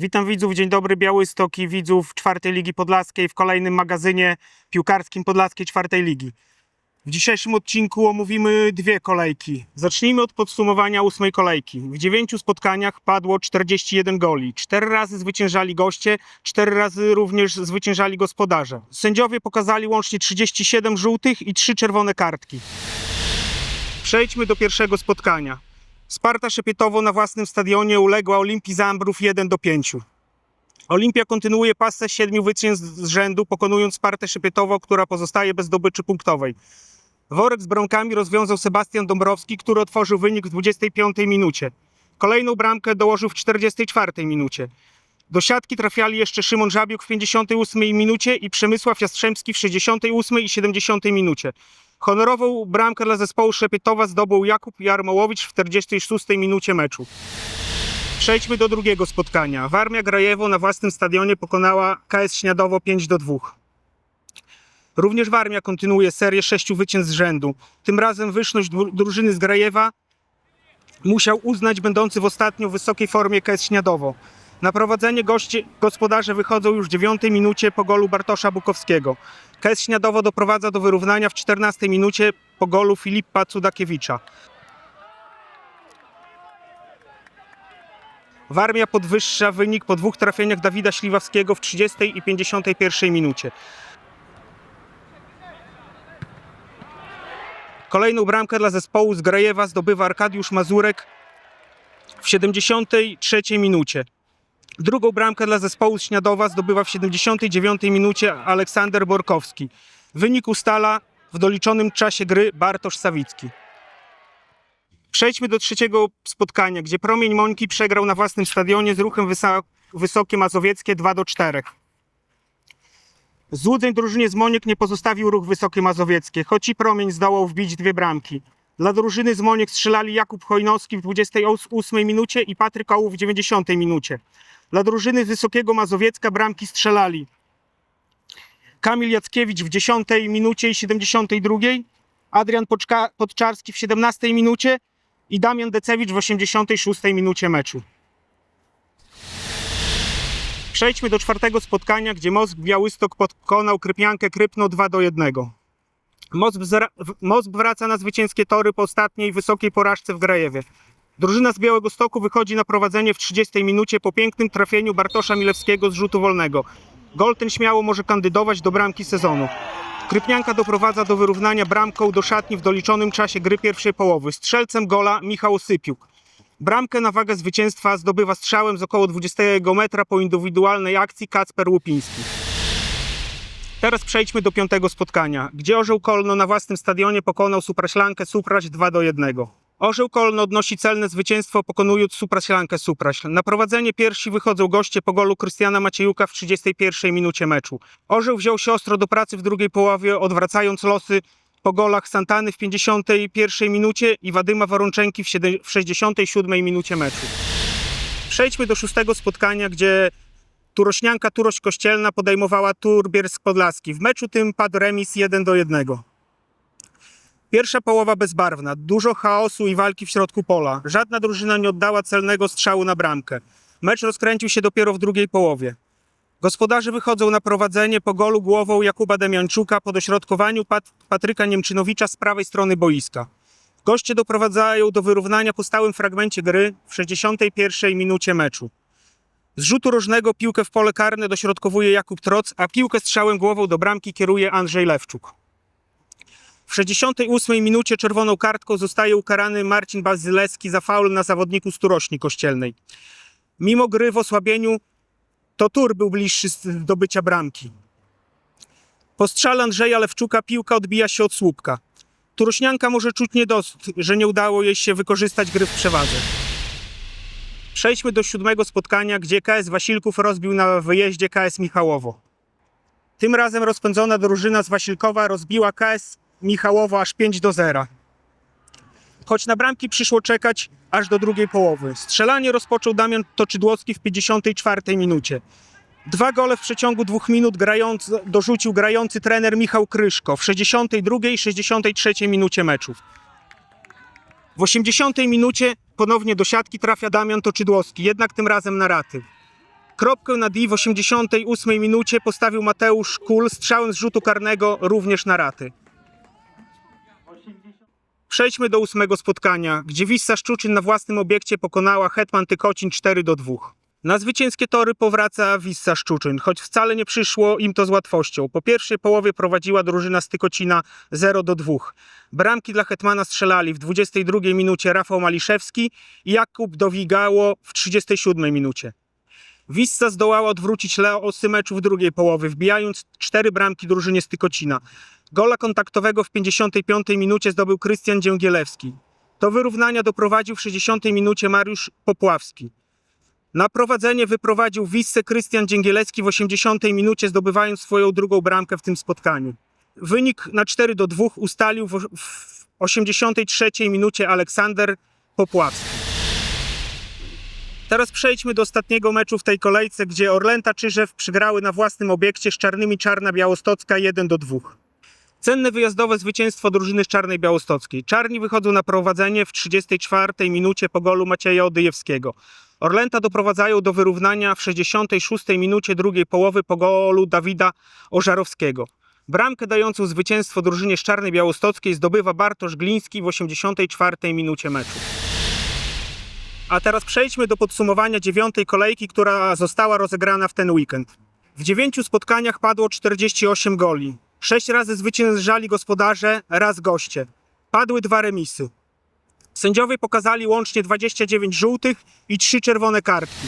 Witam widzów, dzień dobry Białystok i widzów czwartej Ligi Podlaskiej w kolejnym magazynie piłkarskim Podlaskiej czwartej Ligi. W dzisiejszym odcinku omówimy dwie kolejki. Zacznijmy od podsumowania ósmej kolejki. W dziewięciu spotkaniach padło 41 goli. Cztery razy zwyciężali goście, cztery razy również zwyciężali gospodarze. Sędziowie pokazali łącznie 37 żółtych i 3 czerwone kartki. Przejdźmy do pierwszego spotkania. Sparta Szepietowo na własnym stadionie uległa Olimpii Zambrów 1 do 5. Olimpia kontynuuje pasę siedmiu zwycięstw z rzędu, pokonując Spartę Szepietowo, która pozostaje bez zdobyczy punktowej. Worek z bramkami rozwiązał Sebastian Dąbrowski, który otworzył wynik w 25 minucie. Kolejną bramkę dołożył w 44 minucie. Do siatki trafiali jeszcze Szymon Żabiuk w 58 minucie i Przemysław Jastrzębski w 68 i 70 minucie. Honorową bramkę dla zespołu Szepietowa zdobył Jakub Jarmołowicz w 46 minucie meczu. Przejdźmy do drugiego spotkania. Warmia Grajewo na własnym stadionie pokonała KS Śniadowo 5 do 2. Również Warmia kontynuuje serię sześciu zwycięstw z rzędu. Tym razem wyżność dru- drużyny z Grajewa musiał uznać będący w ostatnio wysokiej formie KS Śniadowo. Na prowadzenie goście, gospodarze wychodzą już w 9 minucie po golu Bartosza Bukowskiego. KS Śniadowo doprowadza do wyrównania w 14 minucie po golu Filipa Cudakiewicza. Warmia podwyższa wynik po dwóch trafieniach Dawida Śliwawskiego w 30 i 51 minucie. Kolejną bramkę dla zespołu z Grajewa zdobywa Arkadiusz Mazurek w 73 minucie. Drugą bramkę dla zespołu z Śniadowa zdobywa w 79 minucie Aleksander Borkowski. Wynik ustala w doliczonym czasie gry Bartosz Sawicki. Przejdźmy do trzeciego spotkania, gdzie Promień Mońki przegrał na własnym stadionie z ruchem Wysokie Mazowieckie 2 do 4. Złudzeń drużynie z Moniek nie pozostawił ruch Wysokie Mazowieckie, choć i Promień zdołał wbić dwie bramki. Dla drużyny z Moniek strzelali Jakub Chojnowski w 28 minucie i Patryk Ołów w 90 minucie. Dla drużyny z Wysokiego Mazowiecka bramki strzelali Kamil Jackiewicz w 10 minucie i 72, Adrian Podczarski w 17 minucie i Damian Decewicz w 86 minucie meczu. Przejdźmy do czwartego spotkania, gdzie Most Białystok pokonał Krypiankę Krypno 2 do 1. Most, wzra- w- Most wraca na zwycięskie tory po ostatniej wysokiej porażce w Grajewie. Drużyna z Białego Stoku wychodzi na prowadzenie w 30 minucie po pięknym trafieniu Bartosza Milewskiego z rzutu wolnego. Gol ten śmiało może kandydować do bramki sezonu. Krypnianka doprowadza do wyrównania bramką do szatni w doliczonym czasie gry pierwszej połowy. Strzelcem gola Michał Sypiuk. Bramkę na wagę zwycięstwa zdobywa strzałem z około 20 metra po indywidualnej akcji Kacper Łupiński. Teraz przejdźmy do piątego spotkania, gdzie Orzeł Kolno na własnym stadionie pokonał Supraślankę Supraś 2 do 1. Orzeł Kolno odnosi celne zwycięstwo pokonując Supraślankę Supraśl. Na prowadzenie pierwsi wychodzą goście po golu Krystiana Maciejuka w 31 minucie meczu. Orzeł wziął się ostro do pracy w drugiej połowie, odwracając losy po golach Santany w 51 minucie i Wadyma Warączenki w w 67 minucie meczu. Przejdźmy do szóstego spotkania, gdzie Turośnianka Turoś Kościelna podejmowała Tur Bielsk Podlaski. W meczu tym padł remis 1 do 1. Pierwsza połowa bezbarwna, dużo chaosu i walki w środku pola. Żadna drużyna nie oddała celnego strzału na bramkę. Mecz rozkręcił się dopiero w drugiej połowie. Gospodarze wychodzą na prowadzenie po golu głową Jakuba Demianczuka po dośrodkowaniu Pat- Patryka Niemczynowicza z prawej strony boiska. Goście doprowadzają do wyrównania po stałym fragmencie gry w 61 minucie meczu. Z rzutu rożnego piłkę w pole karne dośrodkowuje Jakub Troc, a piłkę strzałem głową do bramki kieruje Andrzej Lewczuk. W 68 minucie czerwoną kartką zostaje ukarany Marcin Bazylewski za faul na zawodniku z Turośni Kościelnej. Mimo gry w osłabieniu, to Tur był bliższy do bycia bramki. Po strzale Andrzeja Lewczuka piłka odbija się od słupka. Turośnianka może czuć niedosyt, że nie udało jej się wykorzystać gry w przewadze. Przejdźmy do siódmego spotkania, gdzie KS Wasilków rozbił na wyjeździe KS Michałowo. Tym razem rozpędzona drużyna z Wasilkowa rozbiła KS Michałowo aż 5 do 0. choć na bramki przyszło czekać aż do drugiej połowy. Strzelanie rozpoczął Damian Toczydłowski w 54 minucie. Dwa gole w przeciągu dwóch minut grając, dorzucił grający trener Michał Kryszko w 62 i 63 minucie meczów. W 80 minucie ponownie do siatki trafia Damian Toczydłowski, jednak tym razem na raty. Kropkę na D w 88 minucie postawił Mateusz Kul strzałem z rzutu karnego również na raty. Przejdźmy do ósmego spotkania, gdzie Wissa Szczuczyn na własnym obiekcie pokonała Hetman Tykocin 4 do 2. Na zwycięskie tory powraca Wissa Szczuczyn, choć wcale nie przyszło im to z łatwością. Po pierwszej połowie prowadziła drużyna z Tykocina 0 do 2. Bramki dla Hetmana strzelali w 22 minucie Rafał Maliszewski i Jakub Dowigało w 37 minucie. Wissa zdołała odwrócić losy meczu w drugiej połowie, wbijając cztery bramki drużynie z Tykocina. Gola kontaktowego w 55 minucie zdobył Krystian Dzięgielewski. Do wyrównania doprowadził w 60 minucie Mariusz Popławski. Na prowadzenie wyprowadził Wissę Krystian Dzięgielecki w 80 minucie, zdobywając swoją drugą bramkę w tym spotkaniu. Wynik na 4 do 2 ustalił w 83 minucie Aleksander Popławski. Teraz przejdźmy do ostatniego meczu w tej kolejce, gdzie Orlęta Czyżew przegrały na własnym obiekcie z Czarnymi Czarna Białostocka 1 do 2. Cenne wyjazdowe zwycięstwo drużyny z Czarnej Białostockiej. Czarni wychodzą na prowadzenie w 34 minucie po golu Macieja Odyjewskiego. Orlęta doprowadzają do wyrównania w 66 minucie drugiej połowy po golu Dawida Ożarowskiego. Bramkę dającą zwycięstwo drużynie z Czarnej Białostockiej zdobywa Bartosz Gliński w 84 minucie meczu. A teraz przejdźmy do podsumowania dziewiątej kolejki, która została rozegrana w ten weekend. W dziewięciu spotkaniach padło 48 goli. Sześć razy zwyciężali gospodarze, raz goście. Padły dwa remisy. Sędziowie pokazali łącznie 29 żółtych i 3 czerwone kartki.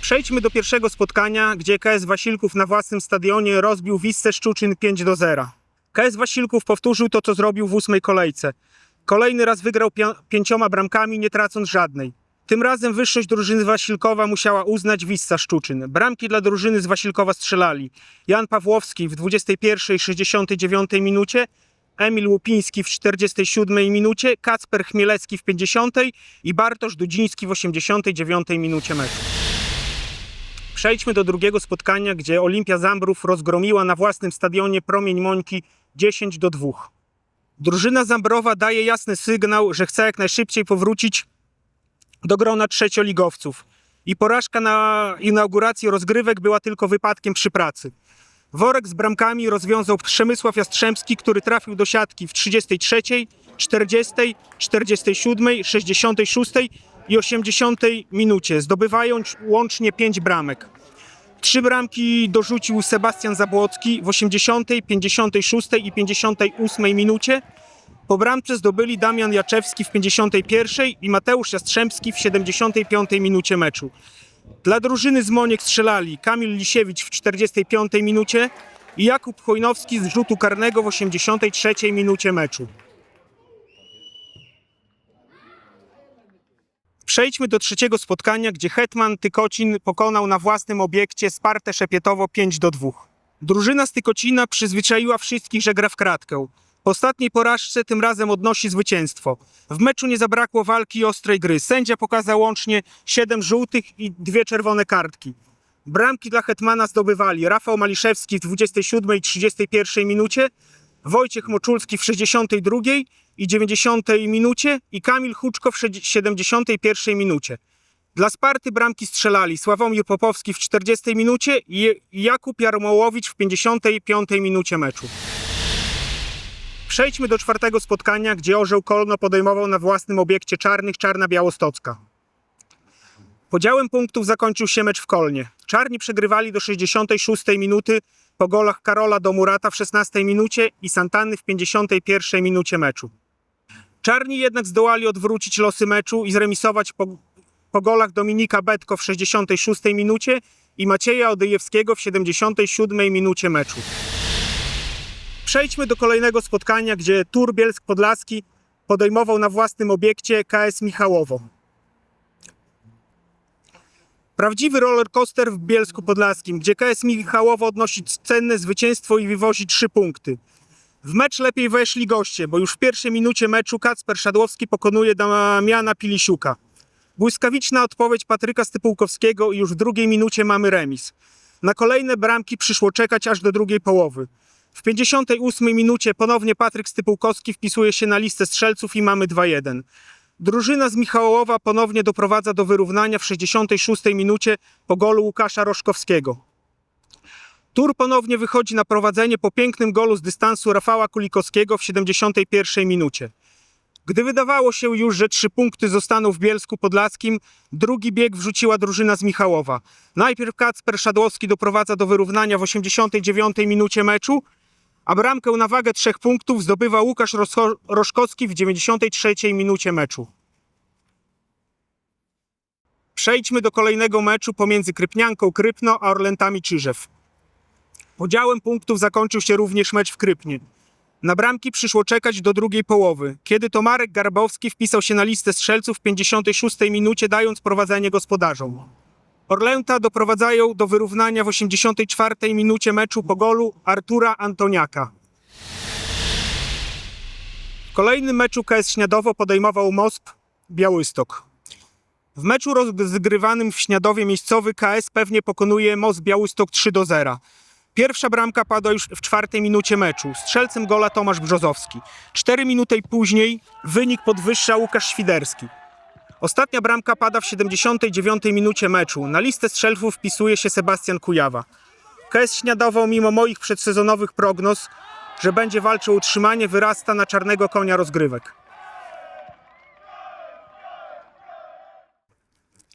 Przejdźmy do pierwszego spotkania, gdzie KS Wasilków na własnym stadionie rozbił Wissę Szczuczyn 5 do 0. KS Wasilków powtórzył to, co zrobił w ósmej kolejce. Kolejny raz wygrał pia- pięcioma bramkami, nie tracąc żadnej. Tym razem wyższość drużyny z Wasilkowa musiała uznać Wissa Szczuczyn. Bramki dla drużyny z Wasilkowa strzelali Jan Pawłowski w 21 i 69 minucie, Emil Łupiński w 47 minucie, Kacper Chmielecki w 50 i Bartosz Dudziński w 89 minucie meczu. Przejdźmy do drugiego spotkania, gdzie Olimpia Zambrów rozgromiła na własnym stadionie Promień Mońki 10 do 2. Drużyna Zambrowa daje jasny sygnał, że chce jak najszybciej powrócić do grona trzecioligowców. I porażka na inauguracji rozgrywek była tylko wypadkiem przy pracy. Worek z bramkami rozwiązał Przemysław Jastrzębski, który trafił do siatki w 33, 40, 47, 66 i 80 minucie, zdobywając łącznie 5 bramek. Trzy bramki dorzucił Sebastian Zabłocki w 80, 56 i 58 minucie. Po bramce zdobyli Damian Jaczewski w 51 i Mateusz Jastrzębski w 75 minucie meczu. Dla drużyny z Moniek strzelali Kamil Lisiewicz w 45 minucie i Jakub Chojnowski z rzutu karnego w 83 minucie meczu. Przejdźmy do trzeciego spotkania, gdzie Hetman Tykocin pokonał na własnym obiekcie Spartę Szepietowo 5 do 2. Drużyna z Tykocina przyzwyczaiła wszystkich, że gra w kratkę. Po ostatniej porażce tym razem odnosi zwycięstwo. W meczu nie zabrakło walki i ostrej gry. Sędzia pokazał łącznie 7 żółtych i dwie czerwone kartki. Bramki dla Hetmana zdobywali Rafał Maliszewski w 27 i 31 minucie, Wojciech Moczulski w 62 i 90 minucie i Kamil Huczko w 71 minucie. Dla Sparty bramki strzelali Sławomir Popowski w 40 minucie i Jakub Jarmołowicz w 55 minucie meczu. Przejdźmy do czwartego spotkania, gdzie Orzeł Kolno podejmował na własnym obiekcie Czarnych Czarna Białostocka. Podziałem punktów zakończył się mecz w Kolnie. Czarni przegrywali do 66 minuty po golach Karola do Murata w 16 minucie i Santanny w 51 minucie meczu. Czarni jednak zdołali odwrócić losy meczu i zremisować po, po golach Dominika Betko w 66 minucie i Macieja Odyjewskiego w 77 minucie meczu. Przejdźmy do kolejnego spotkania, gdzie Tur Bielsk Podlaski podejmował na własnym obiekcie KS Michałowo. Prawdziwy rollercoaster w Bielsku Podlaskim, gdzie KS Michałowo odnosi cenne zwycięstwo i wywozi trzy punkty. W mecz lepiej weszli goście, bo już w pierwszej minucie meczu Kacper Szadłowski pokonuje Damiana Pilisiuka. Błyskawiczna odpowiedź Patryka Stypułkowskiego i już w drugiej minucie mamy remis. Na kolejne bramki przyszło czekać aż do drugiej połowy. W 58 minucie ponownie Patryk Stypułkowski wpisuje się na listę strzelców i mamy 2-1. Drużyna z Michałowa ponownie doprowadza do wyrównania w 66 minucie po golu Łukasza Roszkowskiego. Tur ponownie wychodzi na prowadzenie po pięknym golu z dystansu Rafała Kulikowskiego w 71 minucie. Gdy wydawało się już, że trzy punkty zostaną w Bielsku Podlaskim, drugi bieg wrzuciła drużyna z Michałowa. Najpierw Kacper Szadłowski doprowadza do wyrównania w 89 minucie meczu, a bramkę na wagę trzech punktów zdobywa Łukasz Roszkowski w 93 minucie meczu. Przejdźmy do kolejnego meczu pomiędzy Krypnianką Krypno a Orlętami Czyżew. Podziałem punktów zakończył się również mecz w Krypnie. Na bramki przyszło czekać do drugiej połowy, kiedy to Marek Garbowski wpisał się na listę strzelców w 56 minucie, dając prowadzenie gospodarzom. Orlęta doprowadzają do wyrównania w 84 minucie meczu po golu Artura Antoniaka. W kolejnym meczu KS Śniadowo podejmował MOSP Białystok. W meczu rozgrywanym w Śniadowie miejscowy KS pewnie pokonuje MOSP Białystok 3 do 0. Pierwsza bramka padła już w czwartej minucie meczu. Strzelcem gola Tomasz Brzozowski. Cztery minuty później wynik podwyższa Łukasz Świderski. Ostatnia bramka pada w 79 minucie meczu. Na listę strzelców wpisuje się Sebastian Kujawa. KS Śniadowo mimo moich przedsezonowych prognoz, że będzie walczył o utrzymanie, wyrasta na czarnego konia rozgrywek.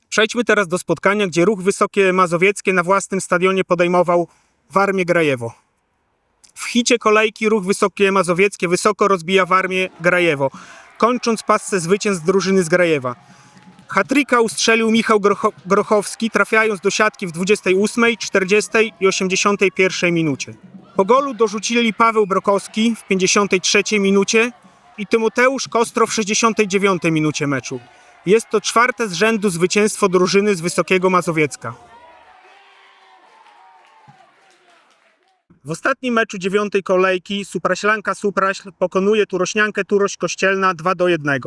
Przejdźmy teraz do spotkania, gdzie ruch Wysokie Mazowieckie na własnym stadionie podejmował Warmię Grajewo. W hicie kolejki ruch Wysokie Mazowieckie wysoko rozbija Warmię Grajewo, kończąc pasce zwycięstw drużyny z Grajewa. Hatryka ustrzelił Michał Grocho- Grochowski, trafiając do siatki w 28, 40 i 81 minucie. Po golu dorzucili Paweł Brokowski w 53 minucie i Tymoteusz Kostro w 69 minucie meczu. Jest to czwarte z rzędu zwycięstwo drużyny z Wysokiego Mazowiecka. W ostatnim meczu dziewiątej kolejki Supraślanka Supraśl pokonuje Turośniankę Turoś Kościelna 2 do 1.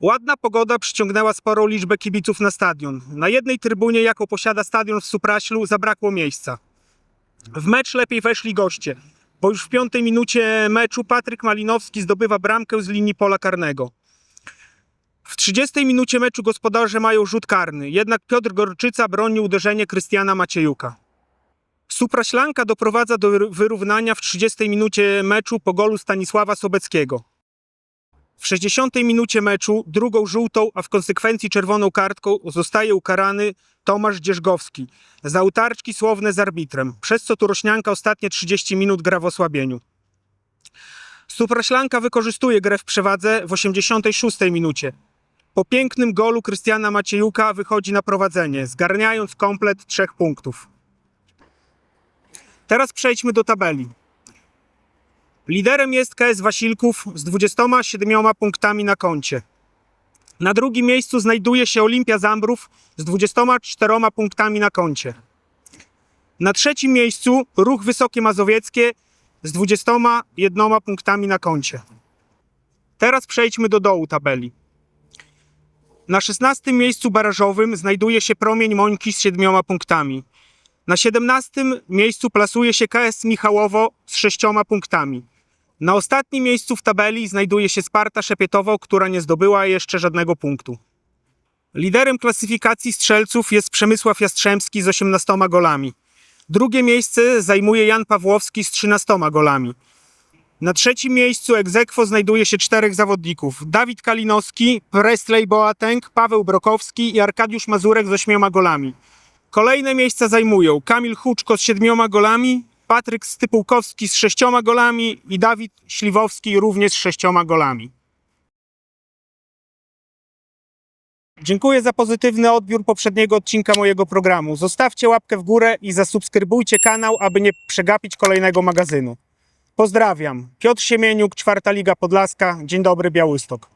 Ładna pogoda przyciągnęła sporą liczbę kibiców na stadion. Na jednej trybunie, jaką posiada stadion w Supraślu, zabrakło miejsca. W mecz lepiej weszli goście, bo już w piątej minucie meczu Patryk Malinowski zdobywa bramkę z linii pola karnego. W 30 minucie meczu gospodarze mają rzut karny, jednak Piotr Gorczyca broni uderzenie Krystiana Maciejuka. Supraślanka doprowadza do wyr- wyrównania w 30 minucie meczu po golu Stanisława Sobeckiego. W 60 minucie meczu drugą żółtą, a w konsekwencji czerwoną kartką zostaje ukarany Tomasz Dzierzgowski za utarczki słowne z arbitrem, przez co Turośnianka ostatnie 30 minut gra w osłabieniu. Supraślanka wykorzystuje grę w przewadze w 86 minucie. Po pięknym golu Krystiana Maciejuka wychodzi na prowadzenie, zgarniając komplet trzech punktów. Teraz przejdźmy do tabeli. Liderem jest KS Wasilków z 27 punktami na koncie. Na drugim miejscu znajduje się Olimpia Zambrów z 24 punktami na koncie. Na trzecim miejscu Ruch Wysokie Mazowieckie z 21 punktami na koncie. Teraz przejdźmy do dołu tabeli. Na 16 miejscu barażowym znajduje się Promień Mońki z 7 punktami. Na 17 miejscu plasuje się KS Michałowo z 6 punktami. Na ostatnim miejscu w tabeli znajduje się Sparta Szepietowo, która nie zdobyła jeszcze żadnego punktu. Liderem klasyfikacji strzelców jest Przemysław Jastrzębski z 18 golami. Drugie miejsce zajmuje Jan Pawłowski z 13 golami. Na trzecim miejscu egzekwo znajduje się czterech zawodników. Dawid Kalinowski, Presley Boateng, Paweł Brokowski i Arkadiusz Mazurek z ośmioma golami. Kolejne miejsca zajmują Kamil Huczko z siedmioma golami, Patryk Stypułkowski z sześcioma golami i Dawid Śliwowski również z sześcioma golami. Dziękuję za pozytywny odbiór poprzedniego odcinka mojego programu. Zostawcie łapkę w górę i zasubskrybujcie kanał, aby nie przegapić kolejnego magazynu. Pozdrawiam. Piotr Siemieniuk, Czwarta Liga Podlaska. Dzień dobry, Białystok.